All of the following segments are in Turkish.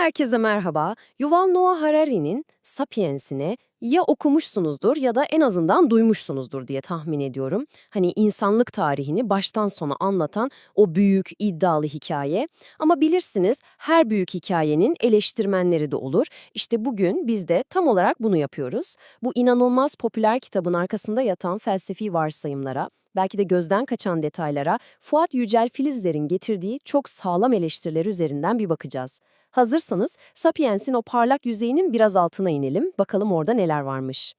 Herkese merhaba. Yuval Noah Harari'nin Sapiens'ini ya okumuşsunuzdur ya da en azından duymuşsunuzdur diye tahmin ediyorum. Hani insanlık tarihini baştan sona anlatan o büyük, iddialı hikaye. Ama bilirsiniz her büyük hikayenin eleştirmenleri de olur. İşte bugün biz de tam olarak bunu yapıyoruz. Bu inanılmaz popüler kitabın arkasında yatan felsefi varsayımlara, belki de gözden kaçan detaylara Fuat Yücel Filizler'in getirdiği çok sağlam eleştiriler üzerinden bir bakacağız. Hazırsanız Sapiens'in o parlak yüzeyinin biraz altına inelim, bakalım orada neler varmış.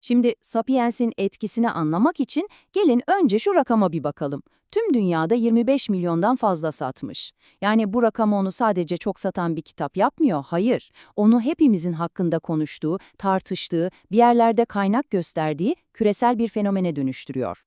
Şimdi Sapiens'in etkisini anlamak için gelin önce şu rakama bir bakalım. Tüm dünyada 25 milyondan fazla satmış. Yani bu rakam onu sadece çok satan bir kitap yapmıyor, hayır. Onu hepimizin hakkında konuştuğu, tartıştığı, bir yerlerde kaynak gösterdiği küresel bir fenomene dönüştürüyor.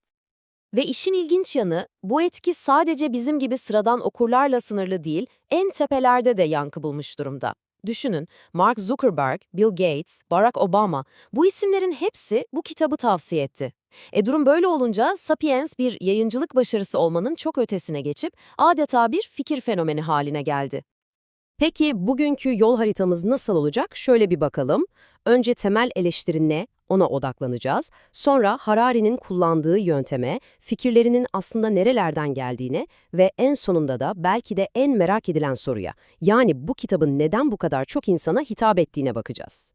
Ve işin ilginç yanı, bu etki sadece bizim gibi sıradan okurlarla sınırlı değil, en tepelerde de yankı bulmuş durumda. Düşünün, Mark Zuckerberg, Bill Gates, Barack Obama, bu isimlerin hepsi bu kitabı tavsiye etti. E durum böyle olunca Sapiens bir yayıncılık başarısı olmanın çok ötesine geçip adeta bir fikir fenomeni haline geldi. Peki bugünkü yol haritamız nasıl olacak? Şöyle bir bakalım. Önce temel eleştiri ne? Ona odaklanacağız. Sonra Harari'nin kullandığı yönteme, fikirlerinin aslında nerelerden geldiğine ve en sonunda da belki de en merak edilen soruya, yani bu kitabın neden bu kadar çok insana hitap ettiğine bakacağız.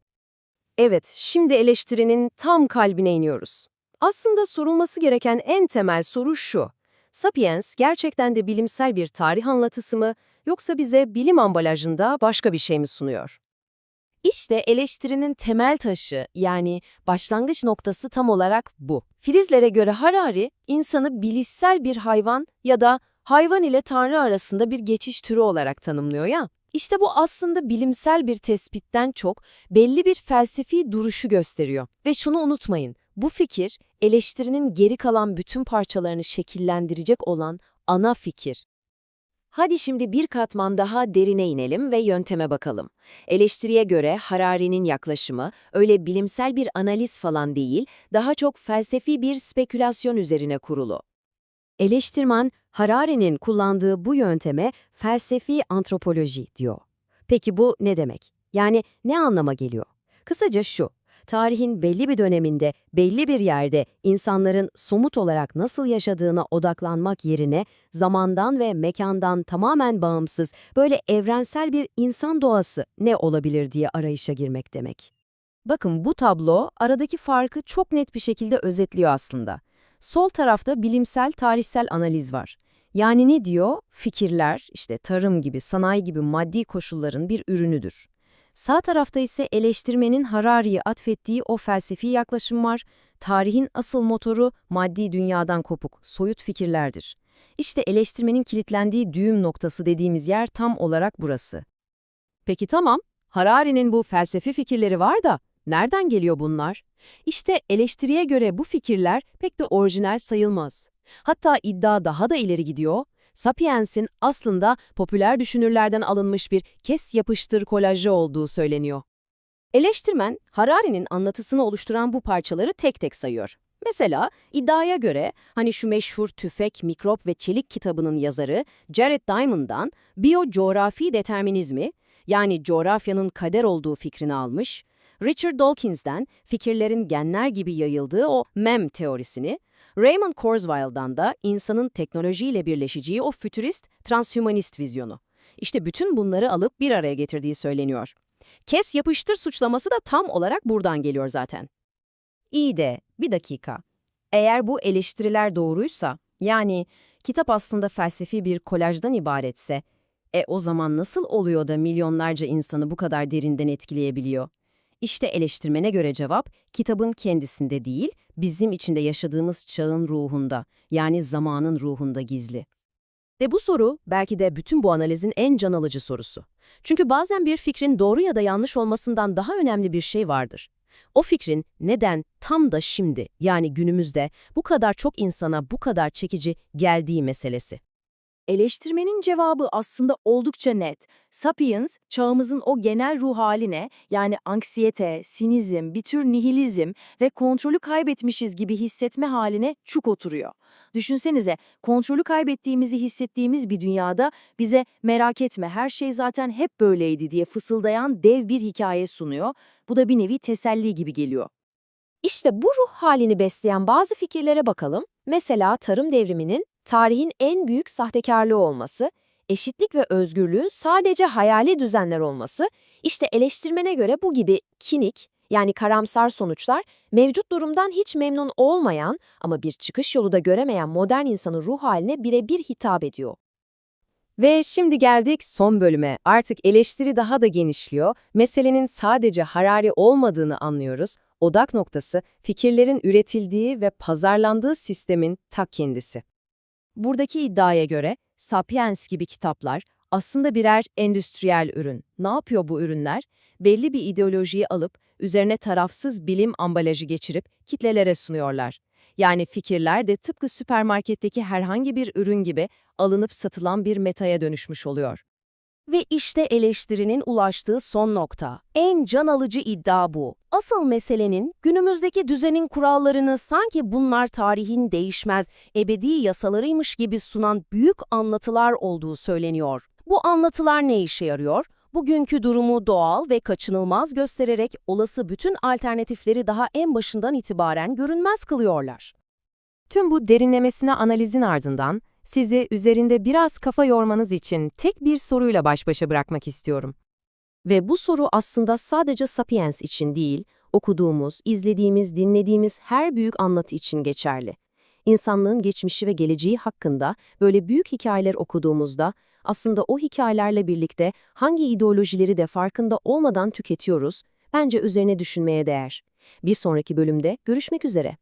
Evet, şimdi eleştirinin tam kalbine iniyoruz. Aslında sorulması gereken en temel soru şu. Sapiens gerçekten de bilimsel bir tarih anlatısı mı yoksa bize bilim ambalajında başka bir şey mi sunuyor? İşte eleştirinin temel taşı yani başlangıç noktası tam olarak bu. Filizlere göre Harari, insanı bilişsel bir hayvan ya da hayvan ile tanrı arasında bir geçiş türü olarak tanımlıyor ya. İşte bu aslında bilimsel bir tespitten çok belli bir felsefi duruşu gösteriyor. Ve şunu unutmayın, bu fikir eleştirinin geri kalan bütün parçalarını şekillendirecek olan ana fikir. Hadi şimdi bir katman daha derine inelim ve yönteme bakalım. Eleştiriye göre Harari'nin yaklaşımı öyle bilimsel bir analiz falan değil, daha çok felsefi bir spekülasyon üzerine kurulu. Eleştirmen, Harari'nin kullandığı bu yönteme felsefi antropoloji diyor. Peki bu ne demek? Yani ne anlama geliyor? Kısaca şu, tarihin belli bir döneminde, belli bir yerde insanların somut olarak nasıl yaşadığına odaklanmak yerine zamandan ve mekandan tamamen bağımsız, böyle evrensel bir insan doğası ne olabilir diye arayışa girmek demek. Bakın bu tablo aradaki farkı çok net bir şekilde özetliyor aslında. Sol tarafta bilimsel, tarihsel analiz var. Yani ne diyor? Fikirler, işte tarım gibi, sanayi gibi maddi koşulların bir ürünüdür. Sağ tarafta ise eleştirmenin Harari'ye atfettiği o felsefi yaklaşım var. Tarihin asıl motoru maddi dünyadan kopuk, soyut fikirlerdir. İşte eleştirmenin kilitlendiği düğüm noktası dediğimiz yer tam olarak burası. Peki tamam, Harari'nin bu felsefi fikirleri var da nereden geliyor bunlar? İşte eleştiriye göre bu fikirler pek de orijinal sayılmaz. Hatta iddia daha da ileri gidiyor. Sapiens'in aslında popüler düşünürlerden alınmış bir kes yapıştır kolajı olduğu söyleniyor. Eleştirmen, Harari'nin anlatısını oluşturan bu parçaları tek tek sayıyor. Mesela iddiaya göre hani şu meşhur Tüfek, Mikrop ve Çelik kitabının yazarı Jared Diamond'dan biyo-coğrafi determinizmi, yani coğrafyanın kader olduğu fikrini almış, Richard Dawkins'den fikirlerin genler gibi yayıldığı o MEM teorisini, Raymond Kurzweil'dan da insanın teknolojiyle birleşeceği o fütürist, transhumanist vizyonu. İşte bütün bunları alıp bir araya getirdiği söyleniyor. Kes yapıştır suçlaması da tam olarak buradan geliyor zaten. İyi de bir dakika. Eğer bu eleştiriler doğruysa, yani kitap aslında felsefi bir kolajdan ibaretse, e o zaman nasıl oluyor da milyonlarca insanı bu kadar derinden etkileyebiliyor? İşte eleştirmene göre cevap, kitabın kendisinde değil, bizim içinde yaşadığımız çağın ruhunda, yani zamanın ruhunda gizli. Ve bu soru belki de bütün bu analizin en can alıcı sorusu. Çünkü bazen bir fikrin doğru ya da yanlış olmasından daha önemli bir şey vardır. O fikrin neden tam da şimdi, yani günümüzde bu kadar çok insana bu kadar çekici geldiği meselesi. Eleştirmenin cevabı aslında oldukça net. Sapiens, çağımızın o genel ruh haline, yani anksiyete, sinizm, bir tür nihilizm ve kontrolü kaybetmişiz gibi hissetme haline çuk oturuyor. Düşünsenize, kontrolü kaybettiğimizi hissettiğimiz bir dünyada bize merak etme her şey zaten hep böyleydi diye fısıldayan dev bir hikaye sunuyor. Bu da bir nevi teselli gibi geliyor. İşte bu ruh halini besleyen bazı fikirlere bakalım. Mesela tarım devriminin tarihin en büyük sahtekarlığı olması, eşitlik ve özgürlüğün sadece hayali düzenler olması, işte eleştirmene göre bu gibi kinik, yani karamsar sonuçlar, mevcut durumdan hiç memnun olmayan ama bir çıkış yolu da göremeyen modern insanın ruh haline birebir hitap ediyor. Ve şimdi geldik son bölüme. Artık eleştiri daha da genişliyor. Meselenin sadece Harari olmadığını anlıyoruz. Odak noktası fikirlerin üretildiği ve pazarlandığı sistemin ta kendisi. Buradaki iddiaya göre Sapiens gibi kitaplar aslında birer endüstriyel ürün. Ne yapıyor bu ürünler? Belli bir ideolojiyi alıp üzerine tarafsız bilim ambalajı geçirip kitlelere sunuyorlar. Yani fikirler de tıpkı süpermarketteki herhangi bir ürün gibi alınıp satılan bir metaya dönüşmüş oluyor. Ve işte eleştirinin ulaştığı son nokta. En can alıcı iddia bu. Asıl meselenin günümüzdeki düzenin kurallarını sanki bunlar tarihin değişmez, ebedi yasalarıymış gibi sunan büyük anlatılar olduğu söyleniyor. Bu anlatılar ne işe yarıyor? Bugünkü durumu doğal ve kaçınılmaz göstererek olası bütün alternatifleri daha en başından itibaren görünmez kılıyorlar. Tüm bu derinlemesine analizin ardından sizi üzerinde biraz kafa yormanız için tek bir soruyla baş başa bırakmak istiyorum. Ve bu soru aslında sadece Sapiens için değil, okuduğumuz, izlediğimiz, dinlediğimiz her büyük anlatı için geçerli. İnsanlığın geçmişi ve geleceği hakkında böyle büyük hikayeler okuduğumuzda aslında o hikayelerle birlikte hangi ideolojileri de farkında olmadan tüketiyoruz, bence üzerine düşünmeye değer. Bir sonraki bölümde görüşmek üzere.